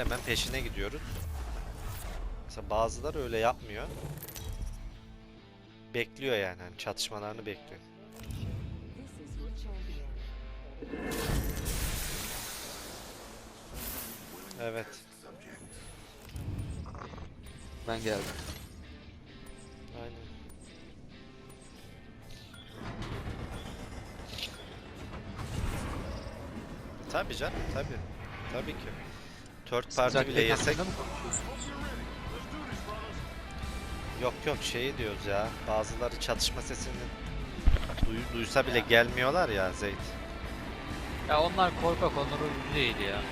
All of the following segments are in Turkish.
hemen peşine gidiyoruz. Mesela bazıları öyle yapmıyor. Bekliyor yani hani çatışmalarını bekliyor. Evet. Ben geldim. Aynen. Tabii canım, tabii. Tabii ki. Third party bile yesek yok yok şeyi diyoruz ya. Bazıları çatışma sesini duy- duysa bile gelmiyorlar ya Zeyt. Ya onlar korkak, onlar oyuncu değil ya.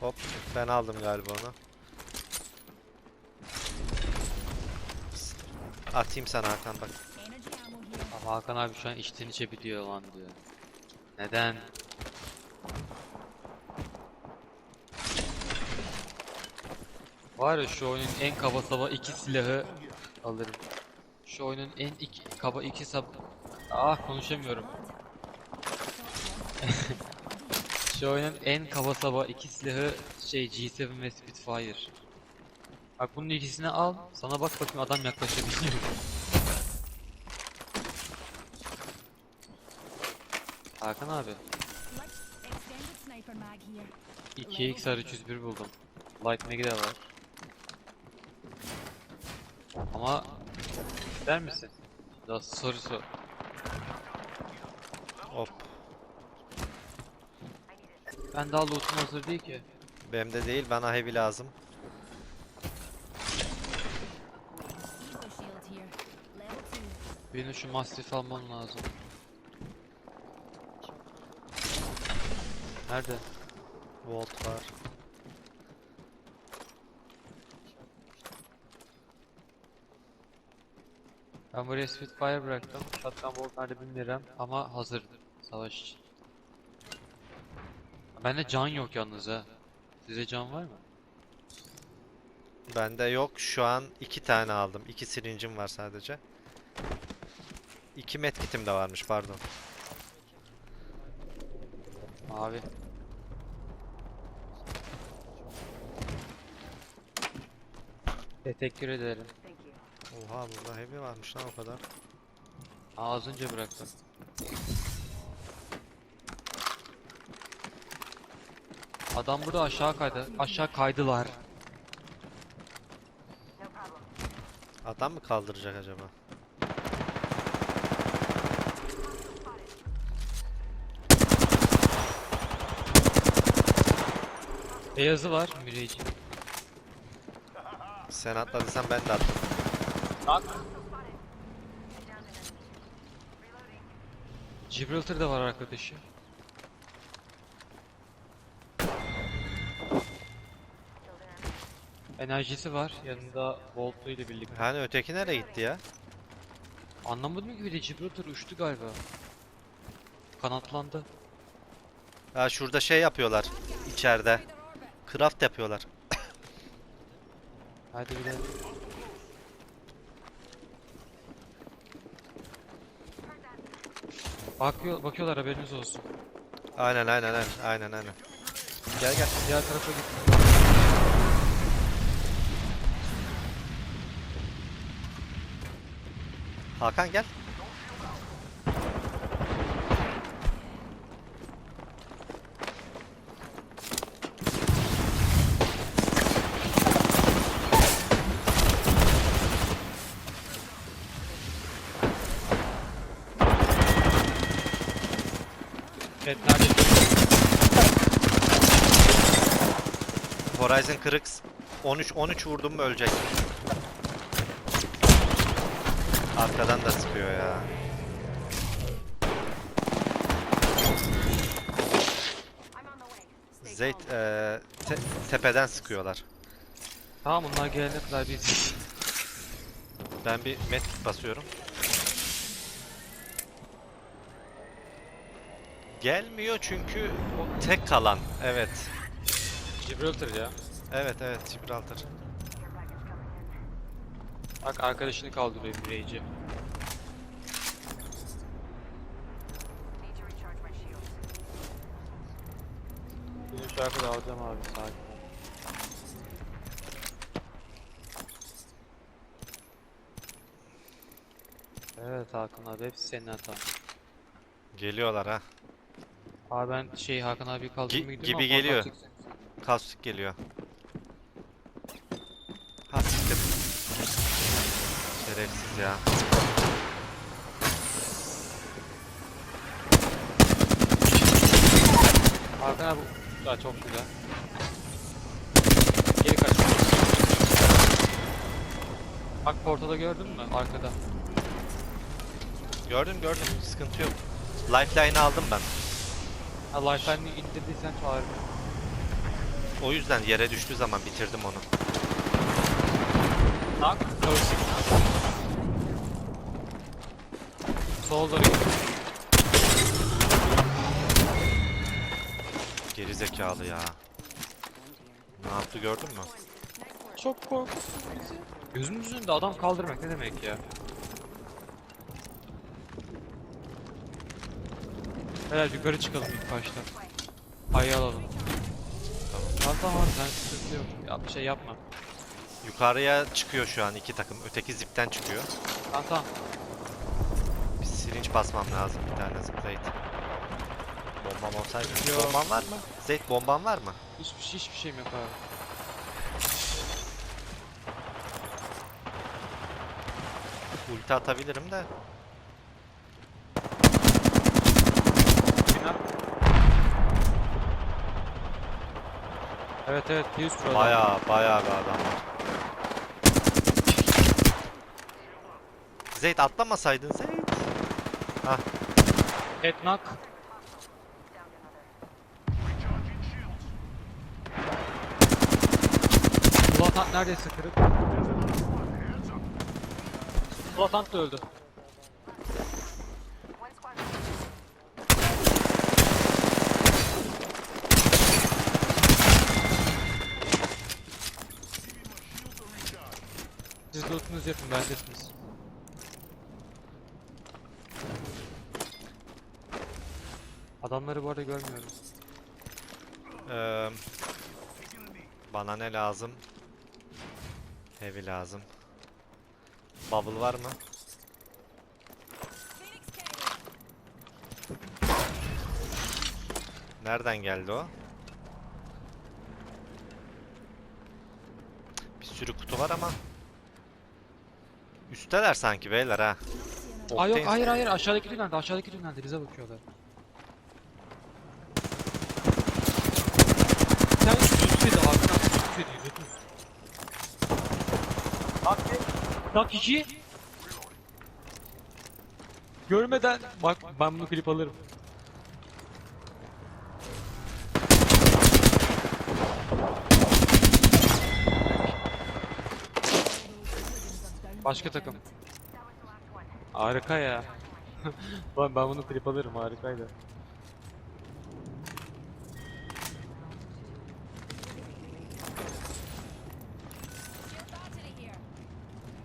Hop ben aldım galiba onu. Atayım sana Hakan bak. Ama Hakan abi şu an içten içe biliyor lan diyor. Neden? Var ya şu oyunun en kaba saba iki silahı alırım. Şu oyunun en iki, kaba iki sab... Ah konuşamıyorum. şu oyunun en kaba saba iki silahı şey G7 ve Spitfire. Bak bunun ikisini al, sana bak bakayım adam yaklaşabiliyor. Hakan abi, 2x 301 buldum. Light Mag'i de var. Ama der misin? Daha sorusu. Hop. Ben daha lootum hazır değil ki. Benim de değil bana heavy lazım. Benim şu Mastiff almam lazım. Nerede? Volt var. Ben buraya Spitfire bıraktım. Shotgun bolt nerede bilmiyorum ama hazır savaş için. Bende can yok yalnız ha. Size can var mı? Bende yok. Şu an iki tane aldım. İki silincim var sadece. İki medkitim de varmış pardon. Mavi. Teşekkür ederim. Oha burada heavy varmış lan o kadar. Önce bıraktım. Adam burada aşağı kaydı. Aşağı kaydılar. Adam mı kaldıracak acaba? Beyazı var Mirage. Sen atladıysan ben de atladım. Bak. Gibraltar'da var arkadaşı. Enerjisi var yanında Volt'u ile birlikte. Hani öteki nereye gitti ya? Anlamadım ki bir de Gibraltar uçtu galiba. Kanatlandı. Ha şurada şey yapıyorlar içeride. Craft yapıyorlar. Hadi gidelim. Bakıyor, bakıyorlar haberiniz olsun. Aynen aynen aynen aynen aynen. Gel gel. Diğer tarafa git. Hakan gel. Evet nerede? Horizon kırık. 13 13 vurdum mu ölecek. Arkadan da sıkıyor ya. Zeyt eee, te- tepeden sıkıyorlar. Tamam onlar gelene kadar biz Ben bir medkit basıyorum. Gelmiyor çünkü o tek kalan. Evet. Gibraltar ya. Evet evet Gibraltar. Bak arkadaşını kaldırıyor bireyci. Benim şu arkada alacağım abi sakin ol. Evet Hakan abi hepsi senin hatan. Geliyorlar ha. Abi ben şey Hakan abi kaldırmaya Gi- gidiyorum gibi ama geliyor. Çeksin. Kastik geliyor. Ha siktir. Şerefsiz ya. Hakan abi Aa, çok güzel. Geri kaç. Bak portada gördün mü arkada? Gördüm gördüm. Sıkıntı yok. Lifeline'ı aldım ben. Ha lifeline'i indirdiysen çağır. O yüzden yere düştüğü zaman bitirdim onu. Nak. Klaussik. Solda bir. Geri zekalı ya. Ne yaptı gördün mü? Çok korkuttun bizi. Gözümüzün önünde adam kaldırmak ne demek ya? Beyler yukarı çıkalım ilk başta. Ayı alalım. Tamam. Tamam sen sıkıntı yok. Ya bir şey yapma. Yukarıya çıkıyor şu an iki takım. Öteki zipten çıkıyor. Tamam tamam. Bir silinç basmam lazım bir tane ziplayıp. Bombam olsaydı. Yok. Bomban var mı? Zeyt bomban var mı? Hiçbir, şey- hiçbir şeyim yok abi. Ulti atabilirim de. Evet evet bir üst şurada. Baya baya bir adam var. Zeyt atlamasaydın Zeyt. Head knock. Zlatan neredeyse kırık. Zlatan da öldü. Lootunuzu yapın bendesiniz. Adamları bu arada görmüyorum. Eee, bana ne lazım? Heavy lazım. Bubble var mı? Nereden geldi o? Bir sürü kutu var ama. Üsteler sanki beyler ha. Aa yok Octane- hayır hayır aşağıdaki dünelde aşağıdaki dünelde bize bakıyorlar. Bir tane yüzüydü Hakan yüzüydü yüzüydü. Bak bir. Bak iki. Görmeden bak ben bunu klip alırım. Başka takım. Harika ya. ben, ben bunu klip alırım harikaydı.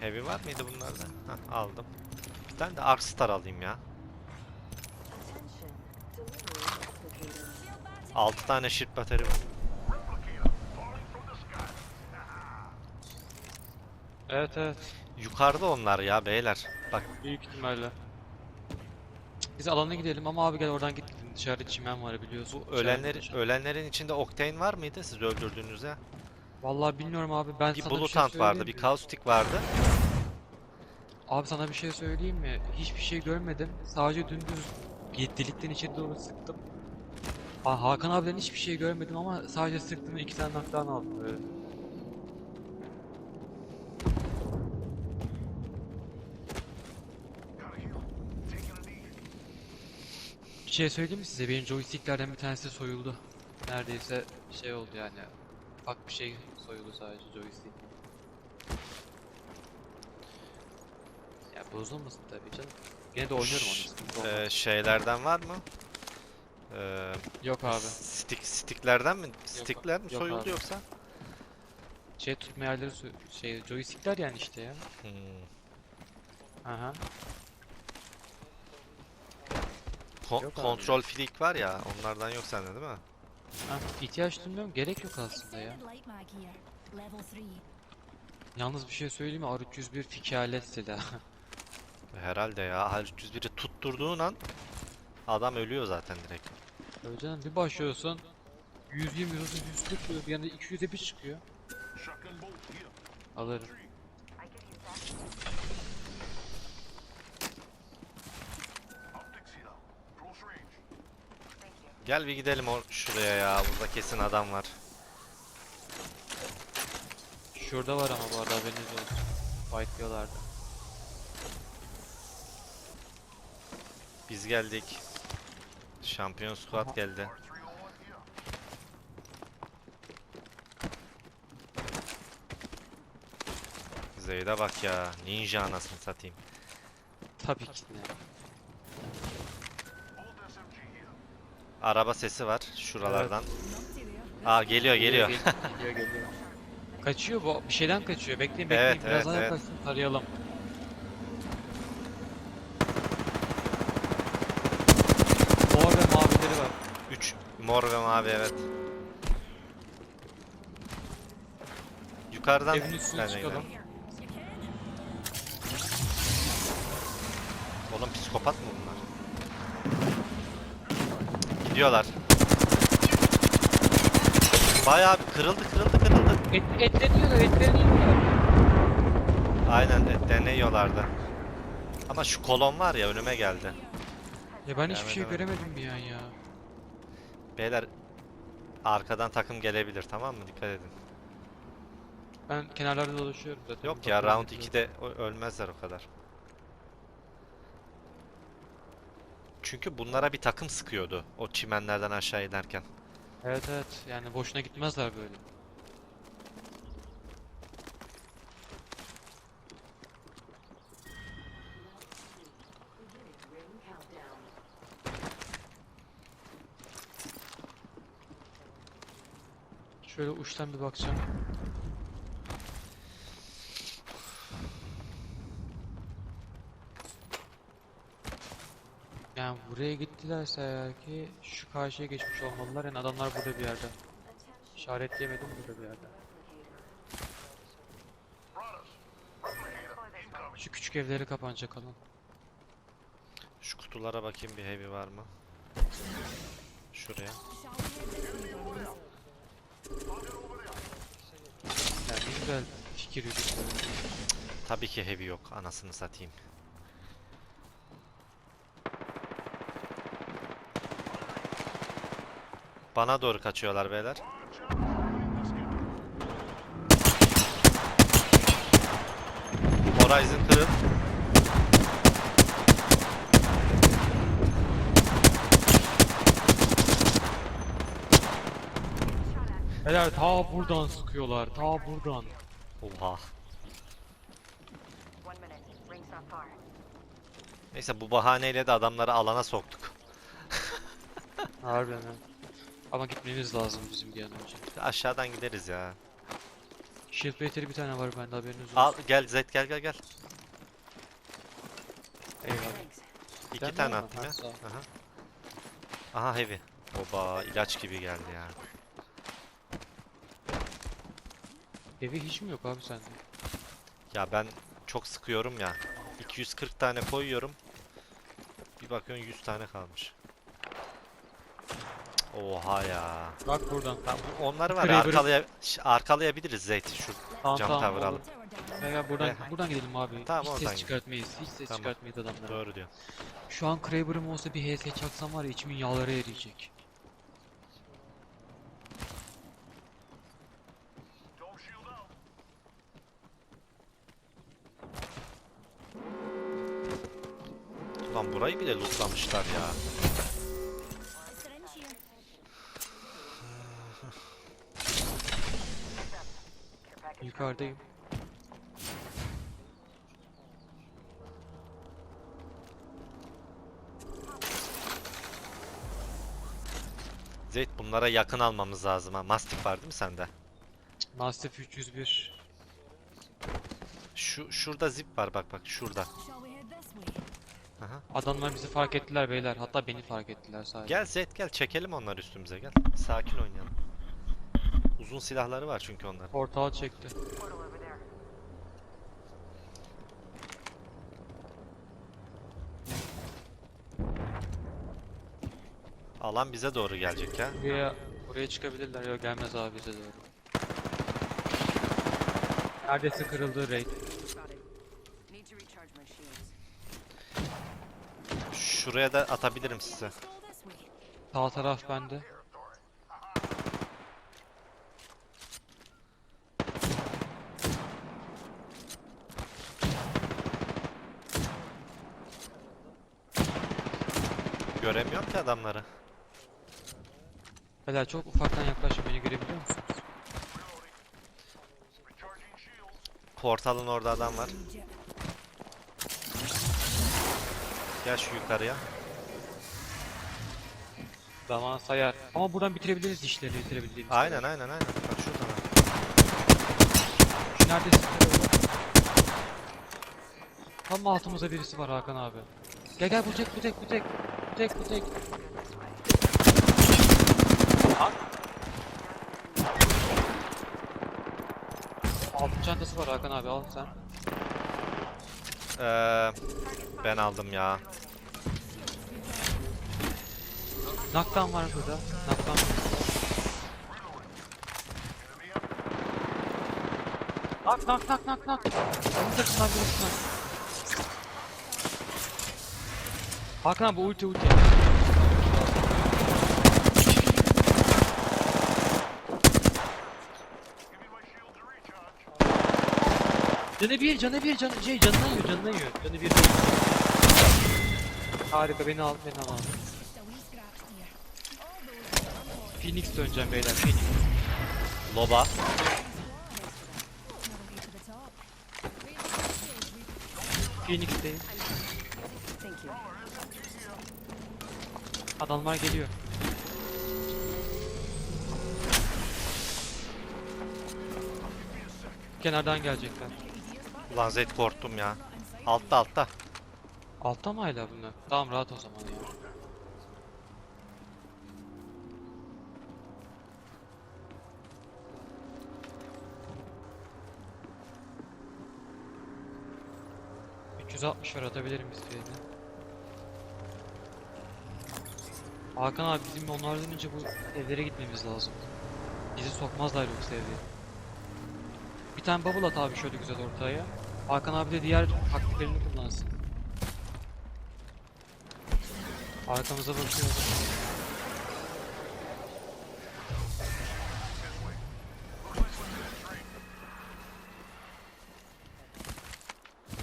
Heavy var mıydı bunlarda? Hah, aldım. Bir tane de Arc Star alayım ya. 6 tane shield battery var. Evet evet. Yukarıda onlar ya beyler. Bak Büyük ihtimalle. Biz alana gidelim ama abi gel oradan git. Dışarıda çimen var biliyorsun. bu ölenlerin ölenlerin içinde Octane var mıydı siz öldürdüğünüzde? Vallahi bilmiyorum abi ben Bir sana bir şey Hunt vardı, söyleyeyim bir mi? Caustic vardı. Abi sana bir şey söyleyeyim mi? Hiçbir şey görmedim. Sadece dümdüz delikten içeri doğru sıktım. Ha, Hakan abiden hiçbir şey görmedim ama sadece sıktım ve iki tane knockdown aldım böyle. Şey söyleyeyim mi size? Benim joysticklerden bir tanesi soyuldu. Neredeyse şey oldu yani. Ufak bir şey soyuldu sadece joystick. Ya bozulmasın tabii canım. Gene de oynuyorum onu. Ee, şeylerden var mı? Ee, Yok abi. stick sticklerden mi? Stickler mi yok soyuldu abi. yoksa? Şey tutma yerleri şey joystickler yani işte ya. Hmm. Aha. Ko- Yok abi. kontrol flick var ya onlardan yok sende değil mi? Ha, ihtiyaç duymuyorum. Gerek yok aslında ya. Extended light mag here. Level 3. Yalnız bir şey söyleyeyim mi? R301 fikalet silah. Herhalde ya. H301'i tutturduğun an adam ölüyor zaten direkt. Öyle canım bir başlıyorsun 120 130 140 diyor bir anda 200'e bir çıkıyor. Alırım. Gel bir gidelim o şuraya ya. Burada kesin adam var. Şurada var ama bu arada haberiniz olsun. Fightlıyorlardı. Biz geldik. Şampiyon squad Aha. geldi. Zeyda bak ya. Ninja anasını satayım. Tabii ki de. Araba sesi var şuralardan. Aa geliyor geliyor. Geliyor geliyor. Kaçıyor bu. Bir şeyden kaçıyor. Bekleyin bekleyin. Evet, Biraz evet, daha evet. yaklaşsın tarayalım. Mor ve mavileri var. 3 mor ve mavi evet. Yukarıdan Evin üstüne çıkalım. gidelim. Oğlum psikopat mı bunlar? Gidiyorlar. Bayağı bir kırıldı kırıldı kırıldı. Et, etleniyorlar, etlerini yiyorlar. Aynen etlerini yiyorlardı. Ama şu kolon var ya önüme geldi. Ya ben hiçbir şey evet. göremedim bir an ya. Beyler arkadan takım gelebilir tamam mı? Dikkat edin. Ben kenarlarda dolaşıyorum zaten. Yok ya bakıyorum, round ediyorum. 2'de o- ölmezler o kadar. Çünkü bunlara bir takım sıkıyordu o çimenlerden aşağı inerken. Evet evet yani boşuna gitmezler böyle. Şöyle uçtan bir bakacağım. Buraya gittilerse eğer ki şu karşıya geçmiş olmalılar. Yani adamlar burada bir yerde. İşaretleyemedim burada bir yerde. Şu küçük evleri kapanacak alan. Şu kutulara bakayım bir heavy var mı? Şuraya. Yani güzel fikir yürütüyor. Tabii ki heavy yok anasını satayım. Bana doğru kaçıyorlar beyler. Horizon at. Helal ta buradan sıkıyorlar. Ta buradan. Oha. Neyse bu bahaneyle de adamları alana soktuk. Harbiden ha. Ama gitmemiz lazım bizim bir an önce. Aşağıdan gideriz ya. Shield Breaker'i bir tane var bende haberiniz olsun. Al gel Zed gel gel gel. Eyvallah. İki tane attım ya. Aha. Aha heavy. Oba ilaç gibi geldi ya. Evi hiç mi yok abi sende? Ya ben çok sıkıyorum ya. 240 tane koyuyorum. Bir bakıyorsun 100 tane kalmış. Oha ya. Bak buradan. Tamam, onları var Kraber'ı- arkalaya Ş- arkalayabiliriz Zeyt şu Tamam cam tamam olur. down. Gel gel buradan, Eh. buradan gidelim abi. Tamam, hiç oradan ses gidelim. çıkartmayız. Hiç ses Tamam. çıkartmayız adamlara. Doğru diyor. Şu an Kraber'ım olsa bir HS çaksam var ya içimin yağları eriyecek. Ulan burayı bile lootlamışlar ya. Yukarıdayım. Zeyt bunlara yakın almamız lazım ha. Mastif var değil mi sende? Mastiff 301. Şu şurada zip var bak bak şurada. Shall we head this way? Aha. Adamlar bizi fark ettiler beyler. Hatta beni fark ettiler sadece. Gel Zed gel çekelim onları üstümüze gel. Sakin oynayalım. Uzun silahları var çünkü onların. Portal çekti. Alan bize doğru gelecek ya. Buraya, buraya çıkabilirler. Yok gelmez abi bize doğru. Neredeyse kırıldı raid. Şuraya da atabilirim size. Sağ taraf bende. Göremiyorum ki adamları. Beyler çok ufaktan yaklaşıp beni görebiliyor musunuz? Portalın orada adam var. Gel şu yukarıya. Zaman sayar. Ama buradan bitirebiliriz işleri bitirebildiğimiz Aynen kadar. aynen aynen. Bak şurada var. Şu neredesin? Tam altımızda birisi var Hakan abi. Gel gel bu tek bu tek bu tek. Tek bu tek. Altın çantası var Hakan abi al sen. Ee, ben aldım ya. Knockdown var burada. Knockdown var. Knock knock knock knock knock. Onun takımdan birisi knock. Hakan abi ulti ulti. Canı bir, canı bir, canı şey canına yiyor, canına yiyor. Canı bir. Harika, beni al, beni al Phoenix döneceğim beyler, Phoenix. Loba. Another Adamlar geliyor. Kenardan gelecekler. Ulan Zed korktum ya. Altta altta. Altta mı hala bunlar? Tamam rahat o zaman ya. ...360 var atabilirim isteyene. Hakan abi bizim onlardan önce bu evlere gitmemiz lazım. Bizi sokmazlar yoksa evde. Bir tane bubble at abi şöyle güzel ortaya. Hakan abi de diğer taktiklerini kullansın. Arkamıza bakıyoruz.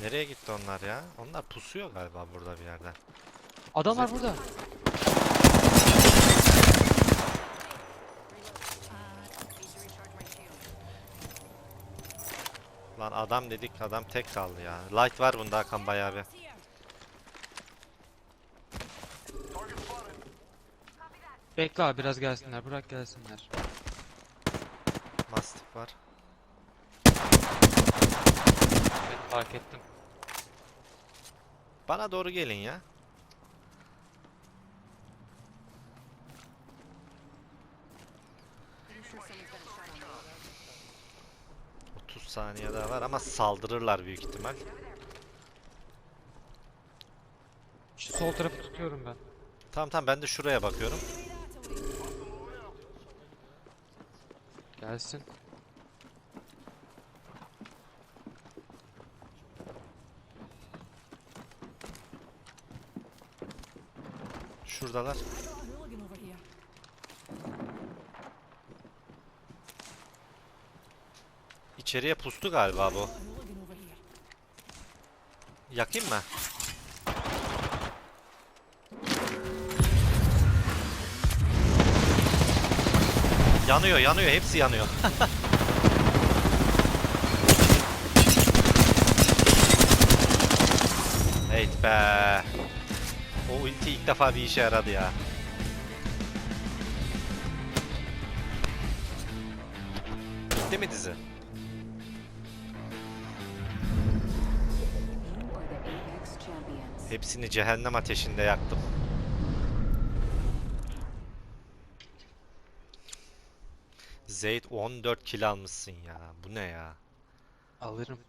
Nereye gitti onlar ya? Onlar pusuyor galiba burada bir yerde. Adamlar burada. Lan adam dedik adam tek kaldı ya. Light var bunda Hakan bayağı bir. Bekle abi biraz gelsinler. Bırak gelsinler. Mastiff var. Ben fark ettim. Bana doğru gelin ya. Saniye daha var ama saldırırlar büyük ihtimal. Şu sol tarafı tutuyorum ben. Tamam tamam ben de şuraya bakıyorum. Gelsin. Şuradalar. İçeriye pustu galiba bu. Yakayım mı? Yanıyor yanıyor hepsi yanıyor. Evet be. O ulti ilk defa bir işe yaradı ya. Bitti mi dizi? Hepsini cehennem ateşinde yaktım. Zeyd 14 kill almışsın ya. Bu ne ya? Alırım.